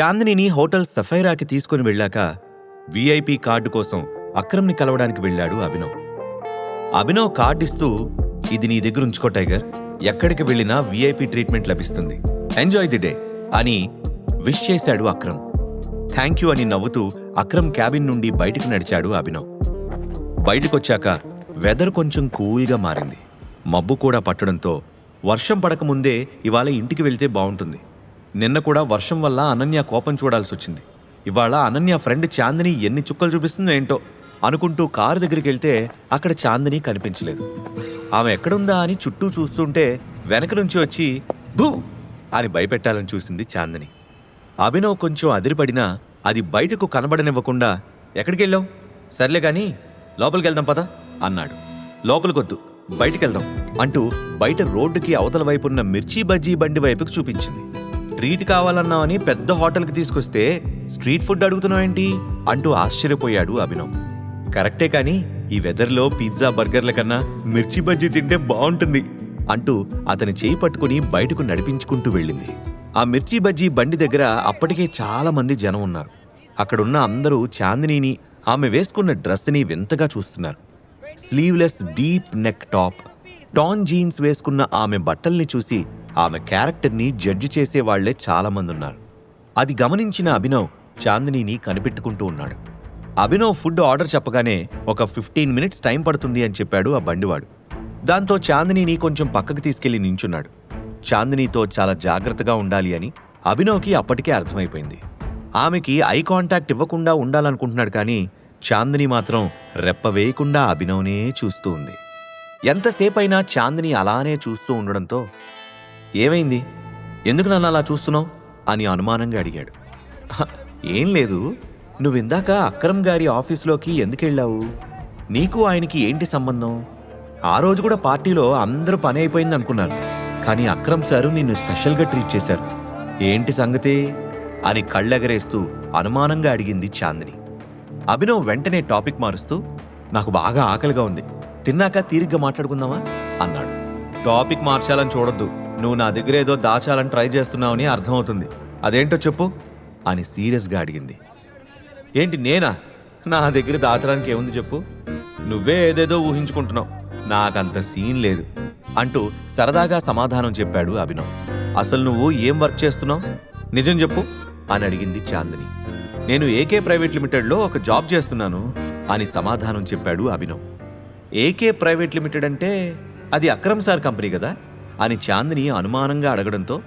చాందినిని hotel సఫైరాకి తీసుకుని వెళ్ళాక VIP card కోసం అక్రమ్ని కలవడానికి వెళ్ళాడు అభినవ్. అభినవ్ కార్డు ఇస్తూ ఇది నీ దగ్గర ఉంచుకో టైగర్. ఎక్కడికి వెళ్ళినా వీఐపీ ట్రీట్మెంట్ లభిస్తుంది. ఎంజాయ్ ది డే అని విష్ చేశాడు అక్రమ్. థ్యాంక్ యూ అని నవ్వుతూ అక్రమ్ క్యాబిన్ నుండి బయటికి నడిచాడు అభినవ్. బయటకొచ్చాక వెదర్ కొంచెం కూల్గా మారింది. మబ్బు కూడా పట్టడంతో వర్షం పడకముందే ఇవాళ ఇంటికి వెళ్తే బాగుంటుంది నిన్న కూడా వర్షం వల్ల అనన్య కోపం చూడాల్సి వచ్చింది. ఇవాళ అనన్య ఫ్రెండ్ చాందిని ఎన్ని చుక్కలు చూపిస్తుందో ఏంటో అనుకుంటూ కారు దగ్గరికి వెళ్తే అక్కడ చాందిని కనిపించలేదు. ఆమె ఎక్కడుందా అని చుట్టూ చూస్తుంటే వెనక నుంచి వచ్చి భూ అని భయపెట్టాలని చూసింది చాందిని. అభినవ్ కొంచెం అదిరిపడినా అది బయటకు కనబడనివ్వకుండా ఎక్కడికి వెళ్ళావు? సర్లే కానీ లోపలికి వెళ్దాం పదా అన్నాడు. లోపలికొద్దు బయటికి వెళ్దాం అంటూ బయట రోడ్డుకి అవతల వైపున్న మిర్చి బజ్జీ బండి వైపుకి చూపించింది. ట్రీట్ కావాలన్నావని పెద్ద హోటల్కి తీసుకొస్తే స్ట్రీట్ ఫుడ్ అడుగుతున్నావేంటి? అంటూ ఆశ్చర్యపోయాడు అభినవ్. కరెక్టే కానీ ఈ వెదర్లో పిజ్జా బర్గర్ల కన్నా మిర్చి బజ్జీ తింటే బాగుంటుంది అంటూ అతని చేయి పట్టుకుని బయటకు నడిపించుకుంటూ వెళ్ళింది. ఆ మిర్చి బజ్జీ బండి దగ్గర అప్పటికే చాలామంది జనం ఉన్నారు. అక్కడున్న అందరూ చాందినీని ఆమె వేసుకున్న డ్రెస్ని వింతగా చూస్తున్నారు. Sleeveless deep neck top tan jeans వేసుకున్న ఆమె బట్టల్ని చూసి ఆమె క్యారెక్టర్ని జడ్జి చేసే చాలామంది ఉన్నారు అది గమనించిన అభినవ్ చాందినీని కనిపెట్టుకుంటూ ఉన్నాడు. అభినవ్ ఫుడ్ ఆర్డర్ చెప్పగానే ఒక ఫిఫ్టీన్ మినిట్స్ టైం పడుతుంది అని చెప్పాడు ఆ బండివాడు. దాంతో చాందినీని కొంచెం పక్కకు తీసుకెళ్ళి నించున్నాడు. చాందినీతో చాలా జాగ్రత్తగా ఉండాలి అని అభినవ్కి అప్పటికే అర్థమైపోయింది. ఆమెకి ఐ కాంటాక్ట్ ఇవ్వకుండా ఉండాలనుకుంటున్నాడు కానీ చాందిని మాత్రం రెప్ప వేయకుండా అభినవ్నే చూస్తూ ఉంది. ఎంతసేపైనా చాందిని అలానే చూస్తూ ఉండడంతో ఏమైంది? ఎందుకు నన్ను అలా చూస్తున్నావు? అని అనుమానంగా అడిగాడు. "హ, ఏం లేదు. నువ్వు ఇందాక అక్రమ్ గారి ఆఫీస్లోకి ఎందుకెళ్ళావు నీకు ఆయనకి ఏంటి సంబంధం? ఆ రోజు కూడా పార్టీలో అందరూ పని అయిపోయింది అనుకున్నారు కానీ అక్రమ్ సారు నిన్ను స్పెషల్గా ట్రీట్ చేశారు. ఏంటి సంగతి? అని కళ్ళెగరేస్తూ అనుమానంగా అడిగింది చాందిని. అభినవ్ వెంటనే టాపిక్ మారుస్తూ నాకు బాగా ఆకలిగా ఉంది. తిన్నాక తీరిగ్గా మాట్లాడుకుందామా? అన్నాడు. టాపిక్ మార్చాలని చూడొద్దు. నువ్వు నా దగ్గర ఏదో దాచాలని ట్రై చేస్తున్నావని అర్థమవుతుంది. అదేంటో చెప్పు అని సీరియస్గా అడిగింది. ఏంటి నేనా? నా దగ్గర దాచడానికి ఏముంది చెప్పు? నువ్వే ఏదేదో ఊహించుకుంటున్నావు. నాకంత సీన్ లేదు అంటూ సరదాగా సమాధానం చెప్పాడు అభినవ్. అసలు నువ్వు ఏం వర్క్ చేస్తున్నావు? నిజం చెప్పు అని అడిగింది చాందిని. నేను ఏకే ప్రైవేట్ లిమిటెడ్లో ఒక జాబ్ చేస్తున్నాను అని సమాధానం చెప్పాడు అభినవ్. ఏకే ప్రైవేట్ లిమిటెడ్ అంటే అది అక్రమ్ సార్ కంపెనీ కదా? అని చాందిని అనుమానంగా అడగడంతో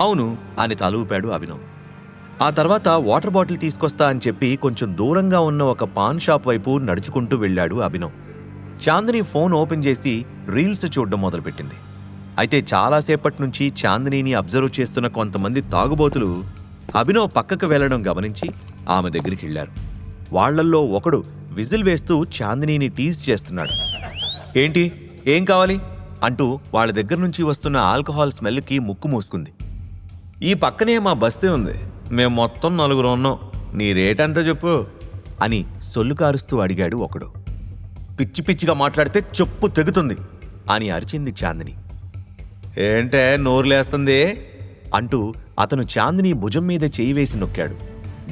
అవును అని తలూపాడు అభినవ్. ఆ తర్వాత వాటర్ బాటిల్ తీసుకొస్తా అని చెప్పి కొంచెం దూరంగా ఉన్న ఒక పాన్ షాప్ వైపు నడుచుకుంటూ వెళ్ళాడు అభినవ్. చాందిని ఫోన్ ఓపెన్ చేసి రీల్స్ చూడడం మొదలుపెట్టింది. అయితే చాలాసేపటి నుంచి చాందినీని అబ్జర్వ్ చేస్తున్న కొంతమంది తాగుబోతులు అభినవ్ పక్కకు వెళ్ళడం గమనించి ఆమె దగ్గరికి వెళ్ళారు. వాళ్ళల్లో ఒకడు విజిల్ వేస్తూ చాందినీని టీజ్ చేస్తున్నాడు. ఏంటి? ఏం కావాలి? అంటూ వాళ్ళ దగ్గర నుంచి వస్తున్న ఆల్కహాల్ స్మెల్కి ముక్కు మూసుకుంది. ఈ పక్కనే మా బస్తీ ఉంది. మేము మొత్తం నలుగురు ఉన్నాం. నీ రేట్ ఎంత చెప్పు? అని సొల్లు కారుస్తూ అడిగాడు ఒకడు. పిచ్చి పిచ్చిగా మాట్లాడితే చెప్పు తెగుతుంది అని అరిచింది చాందిని. ఏంటే నోరులేస్తుంది? అంటూ అతను చాందిని భుజం మీద చేయి వేసి నొక్కాడు.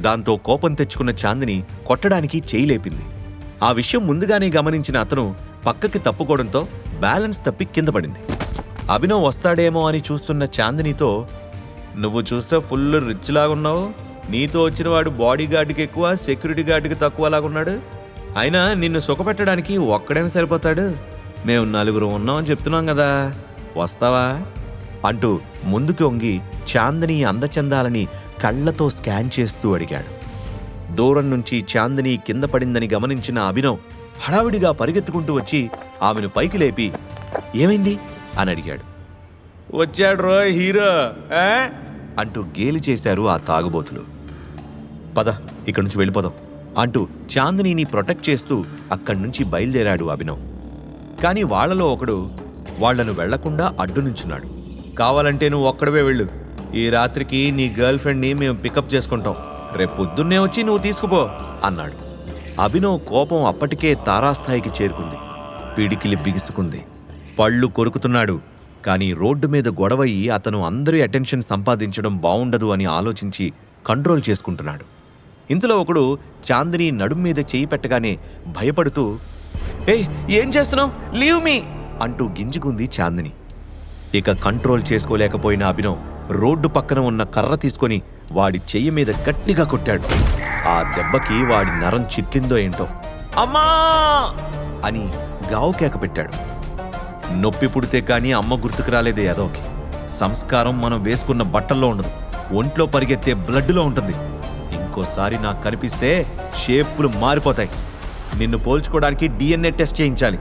దాంతో కోపం తెచ్చుకున్న చాందిని కొట్టడానికి చేయి లేపింది. ఆ విషయం ముందుగానే గమనించిన అతను పక్కకి తప్పుకోవడంతో బ్యాలెన్స్ తప్పి కింద పడింది. అభినవ్ వస్తాడేమో అని చూస్తున్న చాందినితో నువ్వు చూస్తే ఫుల్ రిచ్ లాగున్నావు. నీతో వచ్చిన వాడు బాడీ గార్డ్కి ఎక్కువ సెక్యూరిటీ గార్డ్కి తక్కువ లాగున్నాడు. అయినా నిన్ను సుఖపెట్టడానికి ఒక్కడేమి సరిపోతాడు. మేము నలుగురు ఉన్నామని చెప్తున్నాం కదా. వస్తావా? అంటూ ముందుకు వంగి చాందిని అందచందాలని కళ్ళతో స్కాన్ చేస్తూ అడిగాడు. దూరం నుంచి చాందిని కింద పడిందని గమనించిన అభినవ్ హడావిడిగా పరిగెత్తుకుంటూ వచ్చి ఆమెను పైకి లేపి ఏమైంది? అని అడిగాడు. వచ్చాడు రో హీరో ఆ?" అంటూ గేలి చేశారు ఆ తాగుబోతులు. పద ఇక్కడి నుంచి వెళ్ళిపోదాం అంటూ చాందినీని ప్రొటెక్ట్ చేస్తూ అక్కడి నుంచి బయలుదేరాడు అభినవ్. కానీ వాళ్ళలో ఒకడు వాళ్ళను వెళ్ళకుండా అడ్డు నుంచున్నాడు. కావాలంటే నువ్వు ఒక్కడవే వెళ్ళు. ఈ రాత్రికి నీ గర్ల్ ఫ్రెండ్ని మేము పికప్ చేసుకుంటాం. రేపు పొద్దున్నే వచ్చి నువ్వు తీసుకుపో అన్నాడు. అభినవ్ కోపం అప్పటికే తారాస్థాయికి చేరుకుంది. పిడికిలి బిగుసుకుంది. పళ్ళు కొరుకుతున్నాడు కానీ రోడ్డు మీద గొడవయి అతను అందరి అటెన్షన్ సంపాదించడం బావుండదు అని ఆలోచించి కంట్రోల్ చేసుకుంటున్నాడు. ఇంతలో ఒకడు చాందిని నడుం మీద చేయి పెట్టగానే భయపడుతూ ఏ ఏం చేస్తున్నావు? Leave me! అంటూ గింజుకుంది చాందిని. ఇక కంట్రోల్ చేసుకోలేకపోయిన అభినవ్ రోడ్డు పక్కన ఉన్న కర్ర తీసుకొని వాడి చెయ్యి మీద గట్టిగా కొట్టాడు. ఆ దెబ్బకి వాడి నరం చిట్లిందో ఏంటో. అమ్మా! అని గావు కేక పెట్టాడు. నొప్పి పుడితే కానీ అమ్మ గుర్తుకు రాలేదే అదోకి సంస్కారం మనం వేసుకున్న బట్టల్లో ఉండదు. ఒంట్లో పరిగెత్తే బ్లడ్లో ఉంటుంది. ఇంకోసారి నాకు కనిపిస్తే షేపులు మారిపోతాయి. నిన్ను పోల్చుకోవడానికి డిఎన్ఏ టెస్ట్ చేయించాలి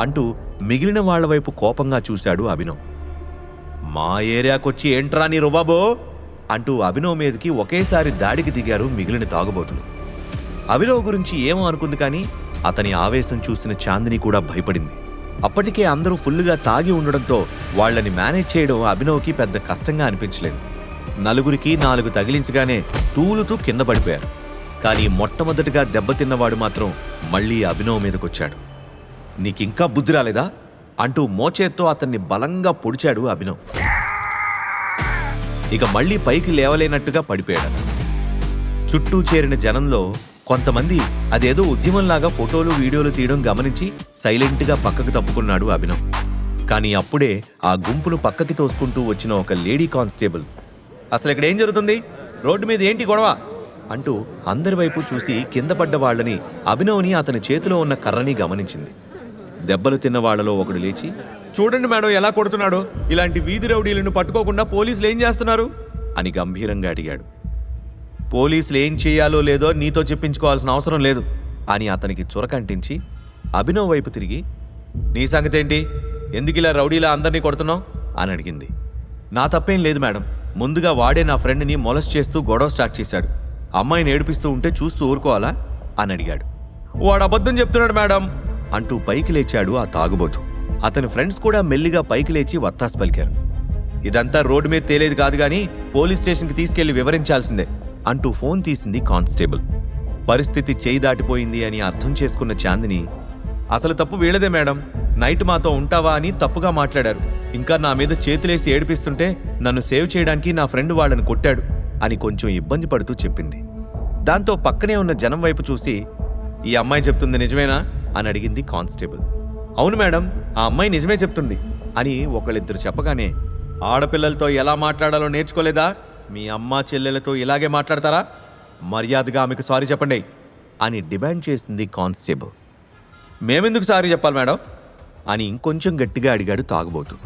అంటూ మిగిలిన వాళ్ళ వైపు కోపంగా చూశాడు అభినవ్. మా ఏరియాకొచ్చి ఏంట్రా నీ రుబాబో? అంటూ అభినవ్ మీదకి ఒకేసారి దాడికి దిగారు మిగిలిన తాగుబోతులు. అభినవ్ గురించి ఏమో అనుకుంది కానీ అతని ఆవేశం చూసిన చాందిని కూడా భయపడింది. అప్పటికే అందరూ ఫుల్లుగా తాగి ఉండడంతో వాళ్ళని మేనేజ్ చేయడం అభినవ్కి పెద్ద కష్టంగా అనిపించలేదు. నలుగురికి నాలుగు తగిలించగానే తూలుతూ కింద పడిపోయారు. కానీ మొట్టమొదటిగా దెబ్బతిన్నవాడు మాత్రం మళ్ళీ అభినవ్ మీదకొచ్చాడు. నీకింకా బుద్ధి రాలేదా? అంటూ మోచేత్తో అతన్ని బలంగా పొడిచాడు అభినవ్. ఇక మళ్ళీ పైకి లేవలేనట్టుగా పడిపోయాడు. చుట్టూ చేరిన జనంలో కొంతమంది అదేదో ఉద్యమంలాగా ఫోటోలు వీడియోలు తీయడం గమనించి సైలెంట్గా పక్కకు తప్పుకున్నాడు అభినవ్. కానీ అప్పుడే ఆ గుంపును పక్కకి తోసుకుంటూ వచ్చిన ఒక లేడీ కానిస్టేబుల్ అసలు ఇక్కడ ఏం జరుగుతుంది? రోడ్డు మీద ఏంటి గొడవ? అంటూ అందరి వైపు చూసి కింద పడ్డ వాళ్ళని అభినవ్ని అతని చేతిలో ఉన్న కర్రని గమనించింది. దెబ్బలు తిన్న వాళ్ళలో ఒకడు లేచి చూడండి మేడం ఎలా కొడుతున్నాడో. ఇలాంటి వీధి రౌడీలను పట్టుకోకుండా పోలీసులు ఏం చేస్తున్నారు? అని గంభీరంగా అడిగాడు. పోలీసులు ఏం చేయాలో లేదో నీతో చెప్పించుకోవాల్సిన అవసరం లేదు. అని అతనికి చురకంటించి అభినవ్ వైపు తిరిగి నీ సంగతి ఏంటి? ఎందుకు ఇలా రౌడీలా అందరినీ కొడుతున్నావు? అని అడిగింది. నా తప్పేం లేదు మేడం. ముందుగా వాడే నా ఫ్రెండ్ని మొలస్ చేస్తూ గొడవ స్టార్ట్ చేశాడు. అమ్మాయిని ఏడిపిస్తూ ఉంటే చూస్తూ ఊరుకోవాలా? అని అడిగాడు. వాడు అబద్ధం చెప్తున్నాడు మేడం అంటూ పైకి లేచాడు ఆ తాగుబోతు. అతని ఫ్రెండ్స్ కూడా మెల్లిగా పైకి లేచి వత్తాస్ పలికారు. ఇదంతా రోడ్డు మీద తేలేది కాదు కానీ పోలీస్ స్టేషన్కి తీసుకెళ్ళి వివరించాల్సిందే అంటూ ఫోన్ తీసింది కానిస్టేబుల్. పరిస్థితి చేయి దాటిపోయింది అని అర్థం చేసుకున్న చాందిని అసలు తప్పు వీళ్ళదే మేడం. నైట్ మాతో ఉంటావా అని తప్పుగా మాట్లాడారు. ఇంకా నా మీద చేతులేసి ఏడిపిస్తుంటే నన్ను సేవ్ చేయడానికి నా ఫ్రెండ్ వాళ్ళని కొట్టాడు అని కొంచెం ఇబ్బంది పడుతూ చెప్పింది. దాంతో పక్కనే ఉన్న జనం వైపు చూసి ఈ అమ్మాయి చెప్తుంది నిజమేనా? అని అడిగింది కానిస్టేబుల్. అవును మేడం. ఆ అమ్మాయి నిజమే చెప్తుంది అని ఒకళ్ళిద్దరు చెప్పగానే ఆడపిల్లలతో ఎలా మాట్లాడాలో నేర్చుకోలేదా? మీ అమ్మ చెల్లెలతో ఇలాగే మాట్లాడతారా? మర్యాదగా ఆమెకు సారీ చెప్పండి అని డిమాండ్ చేసింది కానిస్టేబుల్. మేమెందుకు సారీ చెప్పాలి మేడం? అని ఇంకొంచెం గట్టిగా అడిగాడు తాగుబోతు.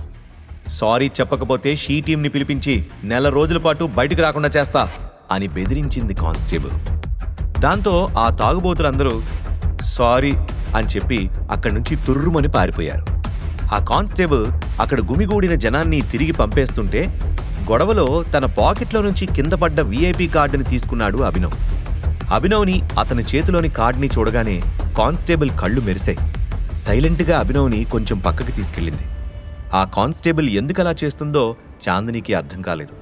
సారీ చెప్పకపోతే షీ టీంని పిలిపించి నెల రోజుల పాటు బయటికి రాకుండా చేస్తా అని బెదిరించింది కానిస్టేబుల్. దాంతో ఆ తాగుబోతులందరూ సారీ అని చెప్పి అక్కడి నుంచి తుర్రుమని పారిపోయారు. ఆ కానిస్టేబుల్ అక్కడ గుమిగూడిన జనాన్ని తిరిగి పంపేస్తుంటే గొడవలో తన పాకెట్లో నుంచి కింద పడ్డ వీఐపీ కార్డుని తీసుకున్నాడు అభినవ్. అభినవ్ని అతని చేతిలోని కార్డుని చూడగానే కానిస్టేబుల్ కళ్ళు మెరిశాయి. సైలెంట్గా అభినవ్ని కొంచెం పక్కకి తీసుకెళ్ళింది. ఆ కానిస్టేబుల్ ఎందుకలా చేస్తుందో చాందినికి అర్థం కాలేదు.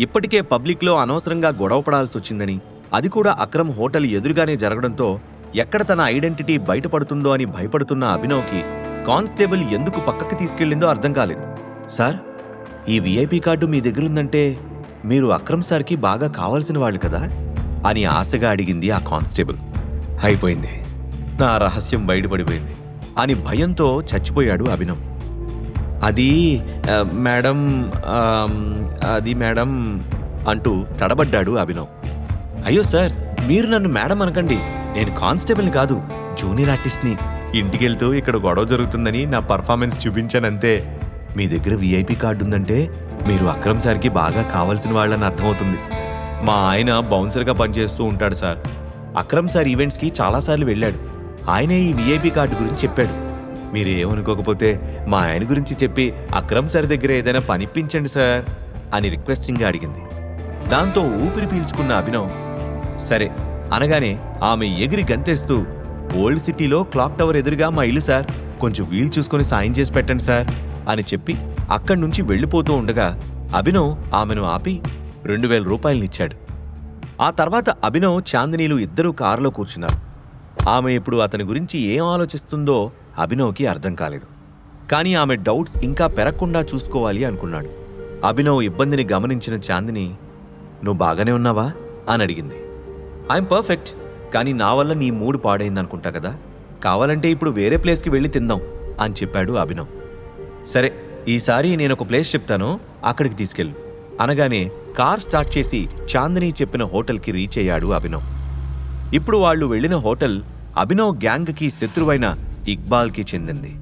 ఇప్పటికే పబ్లిక్లో అనవసరంగా గొడవ పడాల్సి వచ్చిందని అది కూడా అక్రమ్ హోటల్ ఎదురుగానే జరగడంతో ఎక్కడ తన ఐడెంటిటీ బయటపడుతుందో అని భయపడుతున్న అభినవ్కి కానిస్టేబుల్ ఎందుకు పక్కకి తీసుకెళ్ళిందో అర్థం కాలేదు. సార్ ఈ వీఐపీ కార్డు మీ దగ్గరుందంటే మీరు అక్రమ్ సార్కి బాగా కావాల్సిన వాళ్ళు కదా అని ఆశగా అడిగింది ఆ కానిస్టేబుల్. అయిపోయింది. నా రహస్యం బయటపడిపోయింది అని భయంతో చచ్చిపోయాడు అభినవ్. అది మేడం అది మేడం అంటూ తడబడ్డాడు అభినవ్. అయ్యో సార్ మీరు నన్ను మేడం అనకండి. నేను కానిస్టేబుల్ని కాదు జూనియర్ ఆర్టిస్ట్ని. ఇంటికెళ్తూ ఇక్కడ గొడవ జరుగుతుందని నా పర్ఫార్మెన్స్ చూపించానంతే. మీ దగ్గర వీఐపీ కార్డు ఉందంటే మీరు అక్రమ్ సార్కి బాగా కావాల్సిన వాళ్ళని అర్థమవుతుంది. మా ఆయన బౌన్సర్గా పనిచేస్తూ ఉంటాడు సార్. అక్రమ్ సార్ ఈవెంట్స్కి చాలాసార్లు వెళ్ళాడు. ఆయనే ఈ వీఐపీ కార్డు గురించి చెప్పాడు. మీరు ఏమనుకోకపోతే మా ఆయన గురించి చెప్పి అక్రమ్ సార్ దగ్గర ఏదైనా పనిపించండి సార్ అని రిక్వెస్టింగ్గా అడిగింది. దాంతో ఊపిరి పీల్చుకున్న అభినవ్ సరే అనగానే ఆమె ఎగిరి గంతేస్తూ ఓల్డ్ సిటీలో క్లాక్ టవర్ ఎదురుగా మా ఇల్లు సార్. కొంచెం వీలు చూసుకొని సాయం చేసి పెట్టండి సార్ అని చెప్పి అక్కడి నుంచి వెళ్ళిపోతూ ఉండగా అభినవ్ ఆమెను ఆపి రెండు వేల రూపాయలనిచ్చాడు ఆ తర్వాత అభినవ్ చాందినీలు ఇద్దరూ కారులో కూర్చున్నారు. ఆమె ఇప్పుడు అతని గురించి ఏం ఆలోచిస్తుందో అభినవ్కి అర్థం కాలేదు. కానీ ఆమె డౌట్స్ ఇంకా పెరగకుండా చూసుకోవాలి అనుకున్నాడు. అభినవ్ ఇబ్బందిని గమనించిన చాందిని నువ్వు బాగానే ఉన్నావా? అని అడిగింది. I'm perfect. కానీ నా వల్ల నీ మూడు పాడైందనుకుంటా కదా? కావాలంటే ఇప్పుడు వేరే ప్లేస్కి వెళ్ళి తిందాం అని చెప్పాడు అభినవ్. సరే ఈసారి నేను ఒక ప్లేస్ చెప్తాను అక్కడికి తీసుకెళ్ళు. అనగానే కార్ స్టార్ట్ చేసి చాందిని చెప్పిన హోటల్కి రీచ్ అయ్యాడు అభినవ్. ఇప్పుడు వాళ్ళు వెళ్ళిన హోటల్ అభినవ్ గ్యాంగ్కి శత్రువైన ఇక్బాల్కి చెందింది.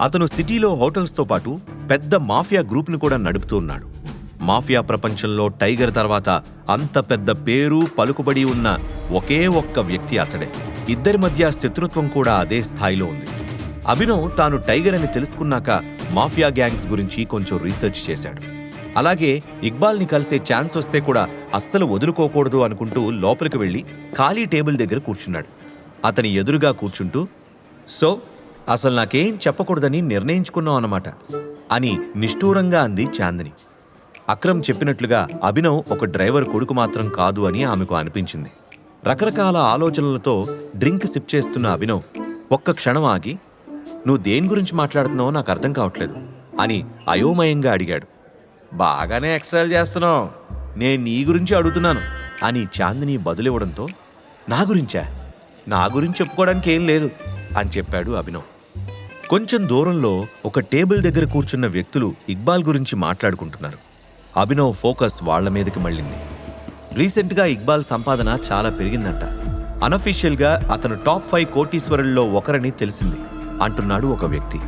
అతను సిటీలో హోటల్స్తో పాటు పెద్ద మాఫియా గ్రూప్ని కూడా నడుపుతూ ఉన్నాడు. మాఫియా ప్రపంచంలో టైగర్ తర్వాత అంత పెద్ద పేరు పలుకుబడి ఉన్న ఒకే ఒక్క వ్యక్తి అతడే. ఇద్దరి మధ్య శత్రుత్వం కూడా అదే స్థాయిలో ఉంది. అభినవ్ తాను టైగర్ అని తెలుసుకున్నాక మాఫియా గ్యాంగ్స్ గురించి కొంచెం రీసెర్చ్ చేశాడు. అలాగే ఇక్బాల్ని కలిసే ఛాన్స్ వస్తే కూడా అస్సలు వదులుకోకూడదు అనుకుంటూ లోపలికి వెళ్ళి ఖాళీ టేబుల్ దగ్గర కూర్చున్నాడు. అతని ఎదురుగా కూర్చుంటూ సో అసలు నాకేం చెప్పకూడదని నిర్ణయించుకున్నాం అన్నమాట అని నిష్ఠూరంగా అంది చాందిని. అక్రమ్ చెప్పినట్లుగా అభినవ్ ఒక డ్రైవర్ కొడుకు మాత్రం కాదు అని ఆమెకు అనిపించింది. రకరకాల ఆలోచనలతో డ్రింక్ సిప్ చేస్తున్న అభినవ్ ఒక్క క్షణం ఆగి నువ్వు దేని గురించి మాట్లాడుతున్నావో నాకు అర్థం కావట్లేదు అని అయోమయంగా అడిగాడు. బాగానే ఎక్స్ట్రాల్ చేస్తున్నావు. నేను నీ గురించి అడుగుతున్నాను అని చాందిని బదులివ్వడంతో నా గురించా? నా గురించి చెప్పుకోవడానికి ఏం లేదు అని చెప్పాడు అభినవ్. కొంచెం దూరంలో ఒక టేబుల్ దగ్గర కూర్చున్న వ్యక్తులు ఇక్బాల్ గురించి మాట్లాడుకుంటున్నారు. అభినవ్ ఫోకస్ వాళ్ళ మీదకి మళ్ళింది. రీసెంట్గా ఇక్బాల్ సంపాదన చాలా పెరిగిందంట. అనఫీషియల్గా అతను టాప్ ఫైవ్ కోటీశ్వరుల్లో ఒకరని తెలిసింది అంటున్నాడు ఒక వ్యక్తి.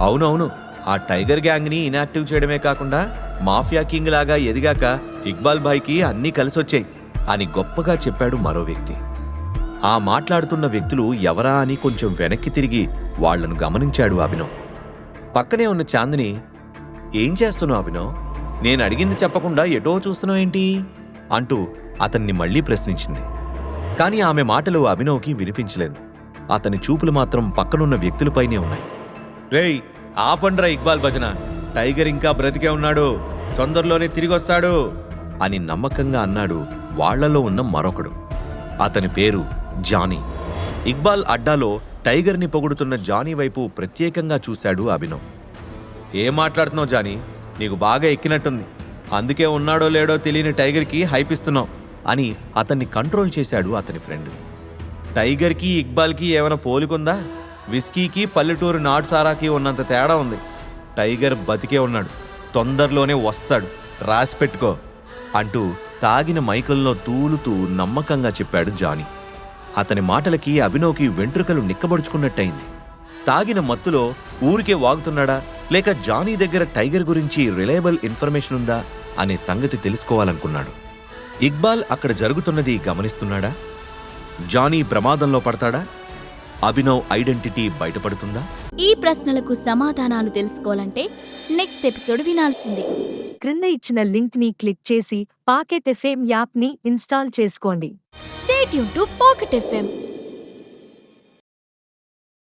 అవునవును ఆ టైగర్ గ్యాంగ్ని ఇనాక్టివ్ చేయడమే కాకుండా మాఫియా కింగ్ లాగా ఎదిగాక ఇక్బాల్ భాయ్కి అన్నీ కలిసొచ్చాయి అని గొప్పగా చెప్పాడు మరో వ్యక్తి. ఆ మాట్లాడుతున్న వ్యక్తులు ఎవరా అని కొంచెం వెనక్కి తిరిగి వాళ్ళను గమనించాడు అభినవ్. పక్కనే ఉన్న చాందిని ఏం చేస్తున్నావు అభినవ్? నేను అడిగింది చెప్పకుండా ఎటో చూస్తున్నావేంటి అంటూ అతన్ని మళ్ళీ ప్రశ్నించింది. కానీ ఆమె మాటలు అభినవ్కి వినిపించలేదు. అతని చూపులు మాత్రం పక్కనున్న వ్యక్తులపైనే ఉన్నాయి. రేయ్ ఆపండ్రా ఇక్బాల్ భజన. టైగర్ ఇంకా బ్రతికే ఉన్నాడు. తొందరలోనే తిరిగొస్తాడు. అని నమ్మకంగా అన్నాడు వాళ్ళలో ఉన్న మరొకడు. అతని పేరు జానీ. ఇక్బాల్ అడ్డాలో టైగర్ని పొగుడుతున్న జానీ వైపు ప్రత్యేకంగా చూశాడు అభినవ్. ఏం మాట్లాడుతున్నావు జానీ? నీకు బాగా ఎక్కినట్టుంది. అందుకే ఉన్నాడో లేడో తెలియని టైగర్కి హైప్ ఇస్తున్నావు అని అతన్ని కంట్రోల్ చేశాడు అతని ఫ్రెండ్. టైగర్కి ఇక్బాల్కి ఏమైనా పోలికుందా? విస్కీకి పల్లెటూరు నాట్సారాకి ఉన్నంత తేడా ఉంది. టైగర్ బతికే ఉన్నాడు. తొందరలోనే వస్తాడు. రాసి పెట్టుకో అంటూ తాగిన మైకల్లో తూలుతూ నమ్మకంగా చెప్పాడు జానీ. అతని మాటలకి అభినవ్కి వెంట్రుకలు నిక్కబడుచుకున్నట్టయింది. తాగిన మత్తులో ఊరికే వాగుతున్నాడా? లేక జానీ దగ్గర టైగర్ గురించి రిలయబుల్ ఇన్ఫర్మేషన్ ఉందా? అనే సంగతి తెలుసుకోవాలనుకున్నాడు. ఇక్బాల్ అక్కడ జరుగుతున్నది గమనిస్తున్నాడా? జానీ ప్రమాదంలో పడతాడా? అభినవ్ ఐడెంటిటీ బయటపడుతుందా? ఈ ప్రశ్నలకు సమాధానాలు తెలుసుకోవాలంటే నెక్స్ట్ ఎపిసోడ్ వినాల్సిందే. క్రింద ఇచ్చిన లింక్ని క్లిక్ చేసి పాకెట్ ఎఫ్ఎం యాప్ని ఇన్స్టాల్ చేసుకోండి. స్టేట్ యూన్ టు పాకెట్ ఎఫ్ఎం.